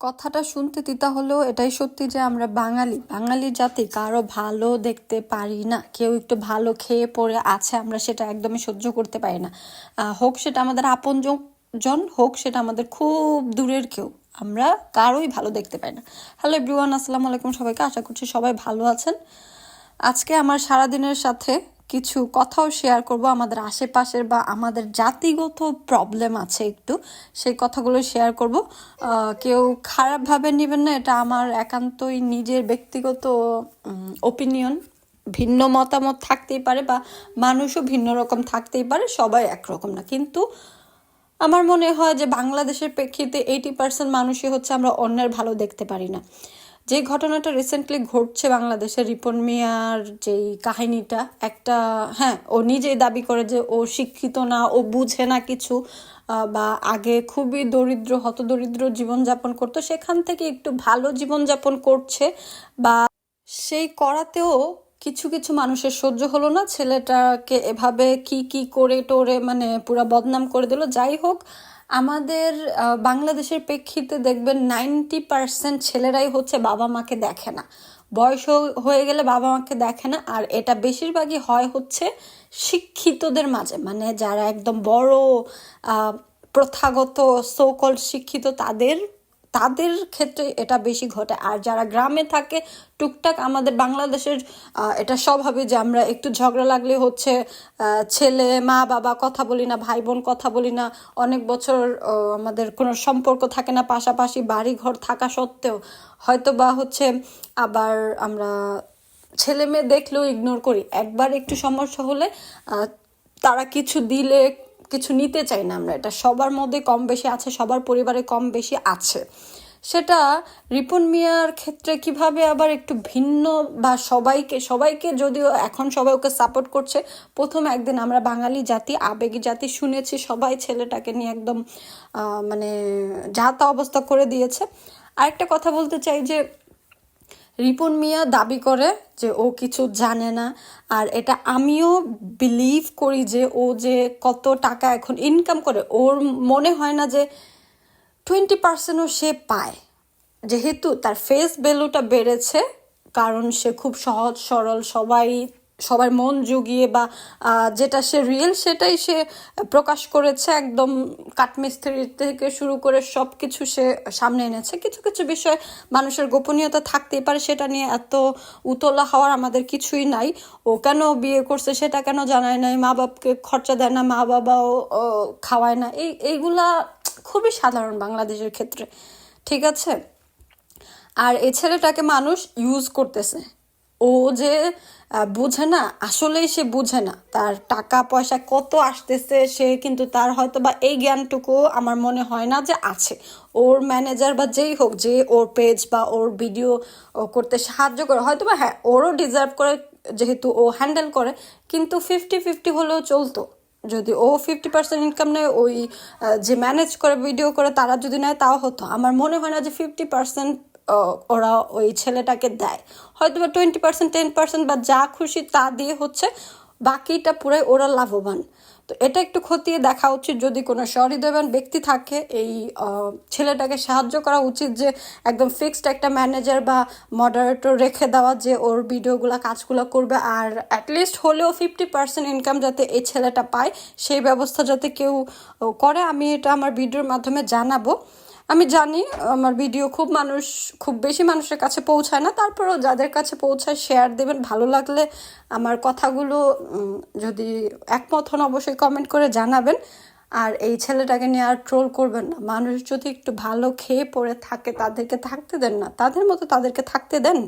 কথাটা শুনতে তিতা হলেও এটাই সত্যি যে আমরা বাঙালি। বাঙালি জাতি কারও ভালো দেখতে পারি না। কেউ একটু ভালো খেয়ে পড়ে আছে, আমরা সেটা একদমই সহ্য করতে পারি না। হোক সেটা আমাদের আপন জন হোক সেটা আমাদের খুব দূরের কেউ, আমরা কারোই ভালো দেখতে পাই না। হ্যালো এভরিওয়ান আসসালামু আলাইকুম সবাইকে। আশা করছি সবাই ভালো আছেন। আজকে আমার সারাদিনের সাথে কিছু কথাও শেয়ার করব। আমাদের আশেপাশের বা আমাদের জাতিগত প্রবলেম আছে একটু, সেই কথাগুলো শেয়ার করব। কেউ খারাপভাবে নেবেন না, এটা আমার একান্তই নিজের ব্যক্তিগত ওপিনিয়ন ভিন্ন মতামত থাকতেই পারে বা মানুষও ভিন্ন রকম থাকতেই পারে, সবাই একরকম না। কিন্তু আমার মনে হয় যে বাংলাদেশের প্রেক্ষিতে এইটি পার্সেন্ট মানুষই হচ্ছে আমরা অন্যের ভালো দেখতে পারি না। যে ঘটনাটা রিসেন্টলি ঘটছে বাংলাদেশে রিপন মিয়ার যেই কাহিনীটা, একটা হ্যাঁ ও নিজেই দাবি করে যে ও শিক্ষিত না, ও বুঝে না কিছু বা আগে খুবই দরিদ্র, হতদরিদ্র জীবনযাপন করতো, সেখান থেকে একটু ভালো জীবনযাপন করছে, বা সেই করাতেও কিছু কিছু মানুষের সহ্য হলো না, ছেলেটাকে এভাবে কি কি করে টোরে মানে পুরা বদনাম করে দিল, যাই হোক আমাদের বাংলাদেশের প্রেক্ষিতে দেখবেন নাইনটি পার্সেন্ট ছেলেরাই হচ্ছে বাবা মাকে দেখে না। বয়স হয়ে গেলে বাবা মাকে দেখে না, আর এটা বেশিরভাগই হয় হচ্ছে শিক্ষিতদের মাঝে। মানে যারা একদম বড় প্রথাগত সোকল শিক্ষিত, তাদের তাদের ক্ষেত্রে এটা বেশি ঘটে। আর যারা গ্রামে থাকে, টুকটাক আমাদের বাংলাদেশের এটা স্বভাবে যে আমরা একটু ঝগড়া লাগলে হচ্ছে ছেলে, মা, বাবা কথা বলি না, ভাই বোন কথা বলি না। অনেক বছর আমাদের কোনো সম্পর্ক থাকে না। পাশাপাশি বাড়ি ঘর থাকা সত্ত্বেও হয়তো বা হচ্ছে আবার আমরা ছেলে মেয়ে দেখলেও ইগনোর করি। একবার একটু সমস্যা হলে তারা কিছু দিলে কিছু নিতে চাই না আমরা। এটা সবার মধ্যে কম বেশি আছে, সবার পরিবারে কম বেশি আছে। সেটা রিপন মিয়ার ক্ষেত্রে কীভাবে আবার একটু ভিন্ন বা সবাইকে সবাইকে যদিও এখন সবাই ওকে সাপোর্ট করছে, প্রথম একদিন আমরা বাঙালি জাতি, আবেগী জাতি শুনেছি, সবাই ছেলেটাকে নিয়ে একদম মানে যা তা অবস্থা করে দিয়েছে। আরেকটা কথা বলতে চাই যে রিপন মিয়া দাবি করে যে ও কিছু জানে না, আর এটা আমিও বিলিভ করি যে ও যে কত টাকা এখন ইনকাম করে, ওর মনে হয় না যে টোয়েন্টি পার্সেন্টও সে পায়। যেহেতু তার ফেস ভ্যালুটা বেড়েছে, কারণ সে খুব সহজ সরল, সবাই সবার মন জুগিয়ে বা যেটা সে রিয়েল সেটাই সে প্রকাশ করেছে একদম কাঠমিস্ত্রি থেকে শুরু করে সব কিছু সে সামনে এনেছে। কিছু কিছু বিষয় মানুষের গোপনীয়তা থাকতেই পারে সেটা নিয়ে এত উতলা হওয়ার আমাদের কিছুই নাই। ও কেন বিয়ে করছে সেটা কেন জানায় নাই? মা বাপকে খরচা দেয় না মা বাবাও খাওয়ায় না। এই, এইগুলা খুবই সাধারণ বাংলাদেশের ক্ষেত্রে। ঠিক আছে? আর এই ছেলেটাকে মানুষ ইউজ করতেছে। ও যে বুঝে না, আসলেই সে বুঝে না। তার টাকা পয়সা কত আসতেছে, সে কিন্তু তার হয়তো বা এই জ্ঞানটুকু আমার মনে হয় না যে আছে। ওর ম্যানেজার বা যেই হোক, যে ওর পেজ বা ওর ভিডিও করতে সাহায্য করে হয়তো বা হ্যাঁ ওরও ডিজার্ভ করে, যেহেতু ও হ্যান্ডেল করে, কিন্তু ফিফটি ফিফটি হলেও চলতো। যদি ও ফিফটি পার্সেন্ট ইনকাম নেয়, ওই যে ম্যানেজ করে ভিডিও করে, তারা যদি নেয়, তাও হতো। আমার মনে হয় না যে ফিফটি পার্সেন্ট ওরা ওই ছেলেটাকে দেয়। হয়তো বা টোয়েন্টি পার্সেন্ট টেন পার্সেন্ট বা যা খুশি তা দিয়ে হচ্ছে বাকিটা পুরাই ওরা লাভবান। তো এটা একটু খতিয়ে দেখা উচিত যদি কোনো সহৃদয়বান ব্যক্তি থাকে, এই ছেলেটাকে সাহায্য করা উচিত যে একদম ফিক্সড একটা ম্যানেজার বা মডারেটর রেখে দেওয়া যে ওর ভিডিওগুলো, কাজগুলো করবে আর অ্যাটলিস্ট হলেও ফিফটি পার্সেন্ট ইনকাম যাতে এই ছেলেটা পায়, সেই ব্যবস্থা যাতে কেউ করে। আমি এটা আমার ভিডিওর মাধ্যমে জানাব। আমি জানি, আমার ভিডিও খুব মানুষ, খুব বেশি মানুষের কাছে পৌঁছায় না। তারপরেও যাদের কাছে পৌঁছায় শেয়ার দেবেন। ভালো লাগলে আমার কথাগুলো যদি একমত হন অবশ্যই কমেন্ট করে জানাবেন। আর এই ছেলেটাকে নিয়ে আর ট্রোল করবেন না। মানুষ যদি একটু ভালো খেয়ে পড়ে থাকে, তাদেরকে থাকতে দেন না। তাদের মতো তাদেরকে থাকতে দেন।